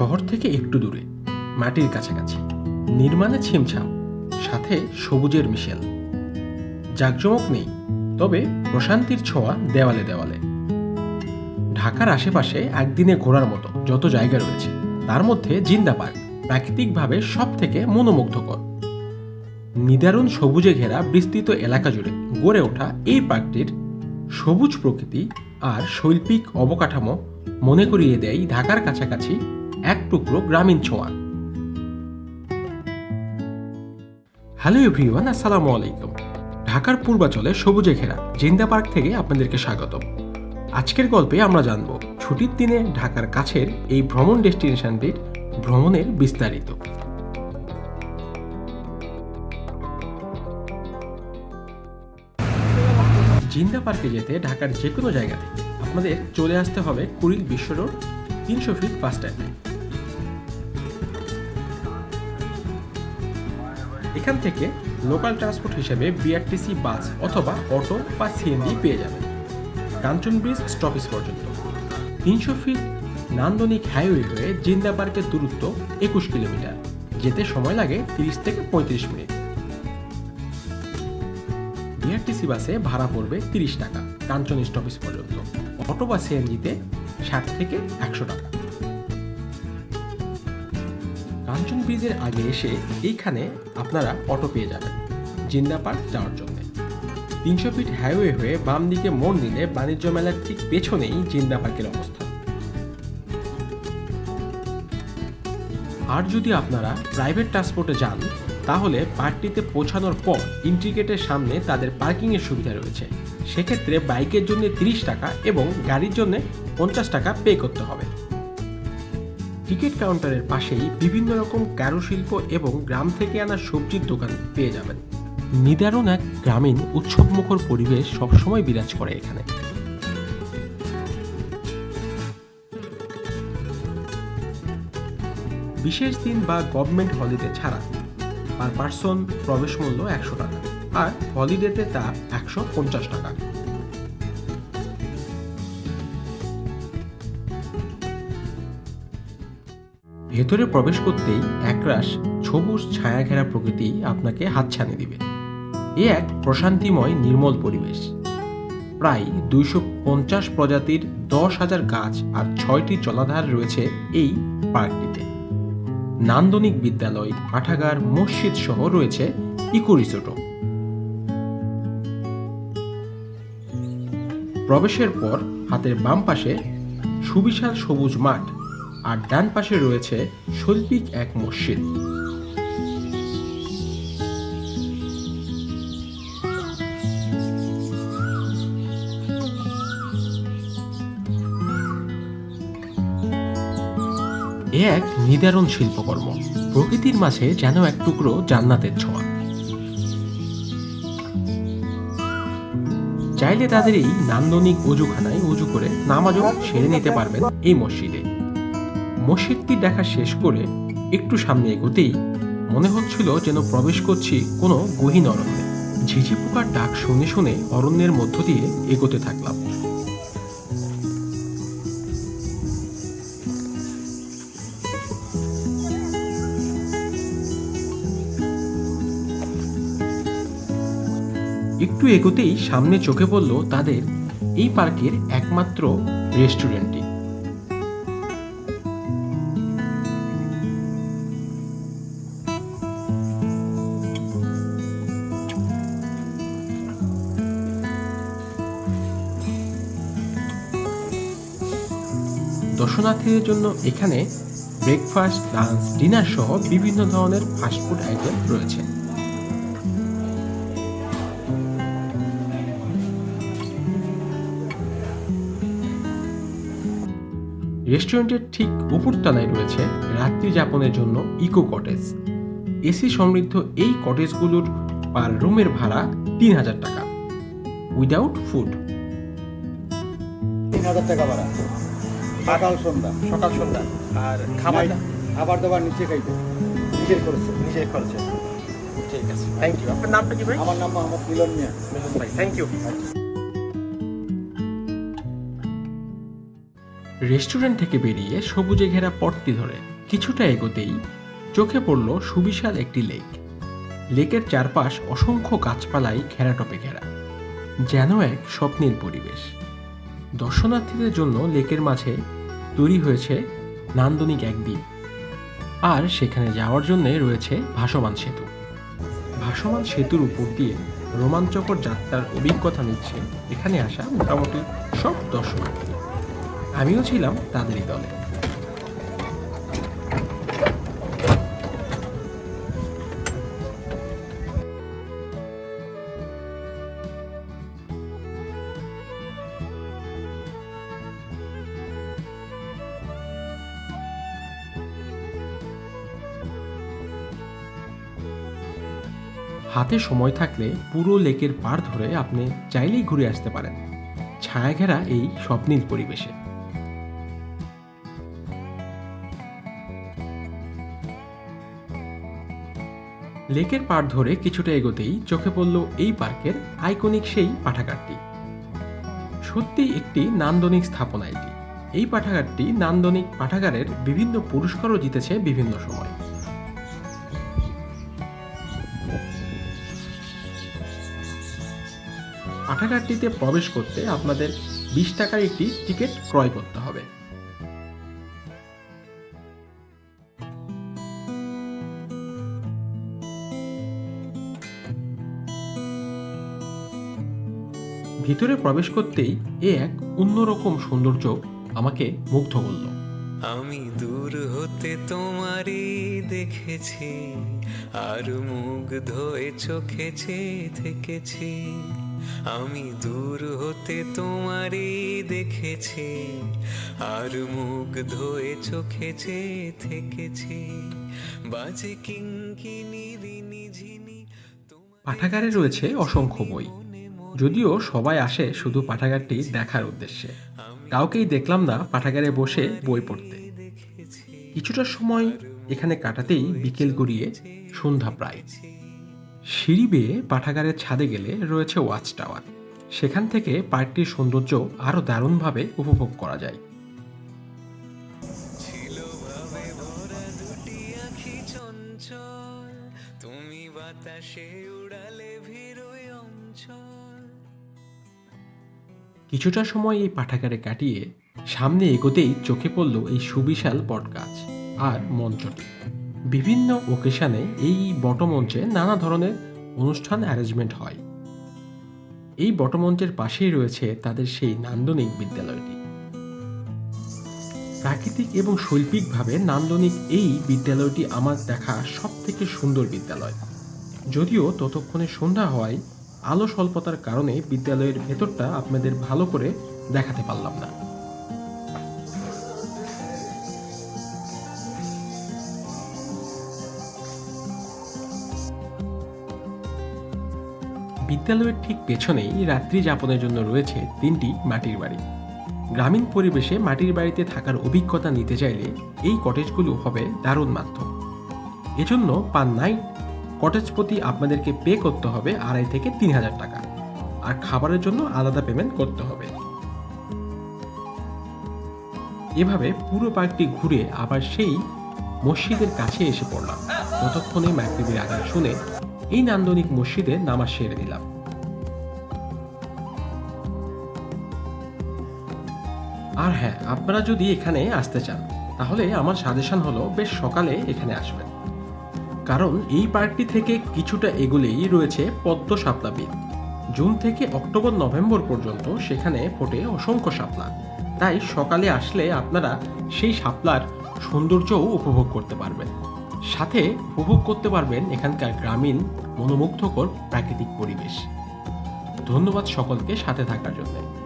শহর থেকে একটু দূরে, মাটির কাছাকাছি। নির্মাণে ছিমছাম, সাথে সবুজের মিশেল। জাকজমক নেই, তবে প্রশান্তির ছোঁয়া দেওয়ালে দেওয়ালে। ঢাকার আশেপাশে একদিনে ঘোরার মতো যত জায়গা রয়েছে, তার মধ্যে জিন্দা পার্ক প্রাকৃতিকভাবে সব থেকে মনোমুগ্ধকর। নিদারুণ সবুজে ঘেরা বিস্তৃত এলাকা জুড়ে গড়ে ওঠা এই পার্কটির সবুজ প্রকৃতি আর শৈল্পিক অবকাঠামো মনে করিয়ে দেয় ঢাকার কাছাকাছি এক টুকরো গ্রামীণ ছোঁয়া হ্যালো এভরিওয়ান, আসসালামু আলাইকুম। ঢাকার পূর্বাচলে সবুজে ঘেরা জিন্দা পার্ক থেকে আপনাদেরকে স্বাগত আজকের গল্পে আমরা জানব ছুটির দিনে ঢাকার কাছের এই ভ্রমণ ডেস্টিনেশনটির ভ্রমণের বিস্তারিত। জিন্দা পার্কে যেতে ঢাকার যে কোনো জায়গা থেকে আপনাদের চলে আসতে হবে কুড়িল বিশ্ব রোড, তিনশো ফিট বাস স্ট্যান্ডে। এখান থেকে লোকাল ট্রান্সপোর্ট হিসেবে বিআরটিসি বাস অথবা অটো বা সিএনজি পেয়ে যাবেন। কাঞ্চন ব্রিজ স্টপেজ পর্যন্ত। তিনশো ফিট নান্দনিক হাইওয়ে হয়ে জিন্দা পার্কের দূরত্ব একুশ কিলোমিটার। যেতে সময় লাগে তিরিশ থেকে পঁয়ত্রিশ মিনিট। বিআরটিসি বাসে ভাড়া পড়বে তিরিশ টাকা, কাঞ্চন স্টপেজ পর্যন্ত। অটো বা সিএনজিতে ষাট থেকে একশো টাকা। কাঞ্চন ব্রিজের আগে এসে এইখানে আপনারা অটো পেয়ে যাবেন। জিন্দা পার্ক যাওয়ার জন্য। তিনশো ফিট হাইওয়ে হয়ে বাম দিকে মোড় নিলে বাণিজ্য মেলার ঠিক পেছনেই জিন্দা পার্কের অবস্থান। আর যদি আপনারা প্রাইভেট ট্রান্সপোর্টে যান, তাহলে পার্কটিতে পৌঁছানোর পর ইন্ট্রিগেটের সামনে তাদের পার্কিংয়ের সুবিধা রয়েছে। সেক্ষেত্রে বাইকের জন্য তিরিশ টাকা এবং গাড়ির জন্য পঞ্চাশ টাকা পে করতে হবে। টিকিট কাউন্টারের পাশেই বিভিন্ন রকম কারুশিল্প এবং গ্রাম থেকে আনা সবজির দোকান পেয়ে যাবেন। নিদারুণ এক গ্রামীণ উৎসবমুখর পরিবেশ সবসময় বিরাজ করে এখানে। বিশেষ দিন বা গভর্নমেন্ট হলিডে ছাড়া পার পার্সন প্রবেশ মূল্য একশো টাকা আর হলিডেতে তা একশো পঞ্চাশ টাকা। ভেতরে প্রবেশ করতেই একরাশ সবুজ ছায়া ঘেরা প্রকৃতি আপনাকে হাতছানি দিবে। এ এক প্রশান্তিময় নির্মল পরিবেশ। প্রায় দুইশো পঞ্চাশ প্রজাতির দশ হাজার গাছ আর ছয়টি জলাধার রয়েছে এই পার্কটিতে। নান্দনিক বিদ্যালয় পাঠাগার মসজিদ সহ রয়েছে ইকো রিসোর্টও। প্রবেশের পর হাতের বাম পাশে সুবিশাল সবুজ মাঠ আর ডান পাশে রয়েছে শৈল্পিক এক মসজিদ। এ এক নিদারুণ শিল্পকর্ম। প্রকৃতির মাঝে যেন এক টুকরো জান্নাতের ছোঁয়া। চাইলে তাদের এই নান্দনিক অজুখানায় উজু করে নামাজও সেরে নিতে পারবেন এই মসজিদে। মসজিদটি দেখা শেষ করে একটু সামনে এগোতেই মনে হচ্ছিল যেন প্রবেশ করছি কোনো গহীন অরণ্যে। ঝিঝি পোকার ডাক শুনে শুনে অরণ্যের মধ্য দিয়ে এগোতে থাকলাম। একটু এগোতেই সামনে চোখে পড়ল তাদের এই পার্কের একমাত্র রেস্টুরেন্টটি। দর্শনার্থীদের জন্য এখানে ব্রেকফাস্ট লাঞ্চ ডিনার সহ বিভিন্ন ধরনের ফাস্টফুড আইটেম রয়েছে। রেস্টুরেন্টের ঠিক উপরতলায় রয়েছে রাত্রি যাপনের জন্য ইকো কটেজ এসি সমৃদ্ধ এই কটেজগুলোর পার রুমের ভাড়া তিন হাজার টাকা। উইদাউট ফুড তিন হাজার টাকা ভাড়া। সকাল সন্ধ্যা। সকাল সন্ধ্যা। আর খাবার খাবার দাবার নিচে খাইবে নিজের করেছে। নিজের খরচে ঠিক আছে। থ্যাংক ইউ আপনার নামটা কি ভাই? আমার নাম মোহাম্মদ মিলন মিয়া। মিলন ভাই। থ্যাংক ইউ রেস্টুরেন্ট থেকে বেরিয়ে সবুজে ঘেরা পথটি ধরে কিছুটা এগোতেই চোখে পড়ল সুবিশাল একটি লেক। লেকের চারপাশ অসংখ্য গাছপালায় ঘেরাটপে ঘেরা। যেন এক স্বপ্নের পরিবেশ। দর্শনার্থীদের জন্য লেকের মাঝে তৈরি হয়েছে নান্দনিক একদিন। আর সেখানে যাওয়ার জন্য রয়েছে ভাসমান সেতু। ভাসমান সেতুর উপর দিয়ে রোমাঞ্চকর যাত্রার অভিজ্ঞতা নিচ্ছে এখানে আসা মোটামুটি সব দর্শনার্থী। আমিও ছিলাম তাদেরই দলে। হাতে সময় থাকলে পুরো লেকের পাড় ধরে আপনি চাইলেই ঘুরে আসতে পারেন। ছায়া ঘেরা এই স্বপ্নীল পরিবেশে। লেকের পাড় ধরে কিছুটা এগোতেই চোখে পড়ল এই পার্কের আইকনিক সেই পাঠাগারটি। সত্যি একটি নান্দনিক স্থাপনা এটি। এই পাঠাগারটি নান্দনিক পাঠাগারের বিভিন্ন পুরস্কারও জিতেছে বিভিন্ন সময়। পাঠাগারটিতে প্রবেশ করতে আপনাদের বিশ টাকার একটি টিকিট ক্রয় করতে হবে। ভিতরে প্রবেশ করতেই এ এক অন্যরকম সৌন্দর্য আমাকে মুগ্ধ করল। আমি দূর হতে তোমারই দেখেছি, আর মুগ্ধ হয়ে চোখে চেয়ে থেকেছি। আমি দূর হতে তোমারই দেখেছি আর মুগ্ধ হয়ে চোখে চেয়ে থেকেছি। বাজে কিঙ্কিনি রিনি ঝিনি তোমার পাঠাগারে রয়েছে অসংখ্য বই। যদিও সবাই আসে শুধু পাঠাগারটি দেখার উদ্দেশ্যে। কাউকেই দেখলাম না পাঠাগারে বসে বই পড়তে। কিছুটা সময় এখানে কাটাতেই বিকেল গড়িয়ে সন্ধ্যা প্রায়। সিঁড়ি বেয়ে পাঠাগারের ছাদে গেলে রয়েছে ওয়াচ টাওয়ার। সেখান থেকে পার্কটির সৌন্দর্য আরও দারুণভাবে উপভোগ করা যায়। তুমি বাতাসে উড়ালে ভিড়ই অঞ্চল। কিছুটা সময় এই পাঠাগারে কাটিয়ে সামনে এগোতেই চোখে পড়ল এই সুবিশাল বটগাছ আর মঞ্চটি বিভিন্ন ওকেশনে এই বটমঞ্চে নানা ধরনের অনুষ্ঠান অ্যারেঞ্জমেন্ট হয়। এই বটমঞ্চের পাশেই রয়েছে তাদের সেই নান্দনিক বিদ্যালয়টি। প্রাকৃতিক এবং শৈল্পিকভাবে নান্দনিক এই বিদ্যালয়টি আমার দেখা সব থেকে সুন্দর বিদ্যালয়। যদিও ততক্ষণে সন্ধ্যা হওয়ায় আলো স্বল্পতার কারণে বিদ্যালয়ের ভেতরটা আপনাদের ভালো করে দেখাতে পারলাম না। বিদ্যালয়ের ঠিক পেছনেই রাত্রি যাপনের জন্য রয়েছে তিনটি মাটির বাড়ি। গ্রামীণ পরিবেশে মাটির বাড়িতে থাকার অভিজ্ঞতা নিতে চাইলে এই কটেজগুলো হবে দারুণ মাধ্যম। এজন্য পার নাইট কটেজ প্রতি আপনাদেরকে পে করতে হবে আড়াই থেকে তিন হাজার টাকা। আর খাবারের জন্য আলাদা পেমেন্ট করতে হবে। এভাবে পুরো পার্কটি ঘুরে আবার সেই মসজিদের কাছে এসে পড়লাম। ততক্ষণে মাগরিবের আগান শুনে এই নান্দনিক মসজিদে নামাজ সেরে দিলাম আর হ্যাঁ আপনারা যদি এখানে আসতে চান, তাহলে আমার সাজেশন হলো বেশ সকালে এখানে আসবেন। কারণ এই পার্কটি থেকে কিছুটা এগুলেই রয়েছে পদ্ম শাপলা বিল জুন থেকে অক্টোবর, নভেম্বর পর্যন্ত সেখানে ফোটে অসংখ্য শাপলা। তাই সকালে আসলে আপনারা সেই শাপলার সৌন্দর্যও উপভোগ করতে পারবেন। সাথে উপভোগ করতে পারবেন এখানকার গ্রামীণ মনোমুগ্ধকর প্রাকৃতিক পরিবেশ। ধন্যবাদ সকলকে সাথে থাকার জন্য।